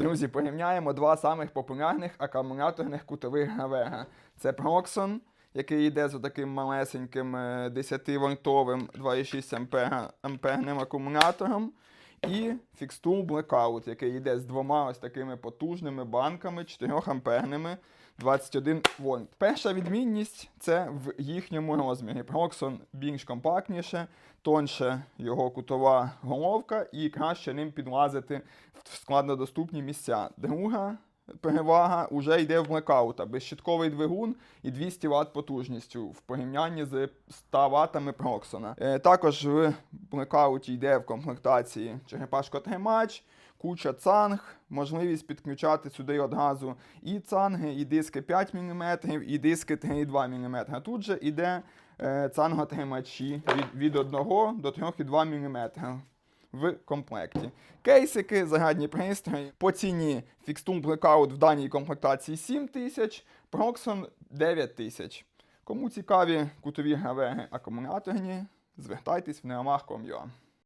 Друзі, порівняємо два самих популярних акумуляторних кутових гравега. Це Proxon, який йде з таким малесеньким 10-вольтовим 2,6 ампера, амперним акумулятором. І Fixtool Blackout, який йде з двома ось такими потужними банками 4 амперними 21 вольт. Перша відмінність це в їхньому розмірі. Proxon більш компактніше, тонше його кутова головка і краще ним підлазити в складнодоступні місця. Друга перевага вже йде в блекаута. Безщитковий двигун і 200 Вт потужністю в порівнянні з 100 Вт Проксона. Е, також в блекауті йде в комплектації черепашкотримач, куча цанг, можливість підключати сюди одразу і цанги, і диски 5 мм, і диски 3,2 мм. Тут же йде е, цанготримачі від, від 1 до 3,2 мм в комплекті. Кейсики, загадні пристрої. По ціні Fixtum Blackout в даній комплектації 7 тисяч, Proxon 9 тисяч. Кому цікаві кутові гравеги акумуляторні, звертайтесь в Neomar.com.ua.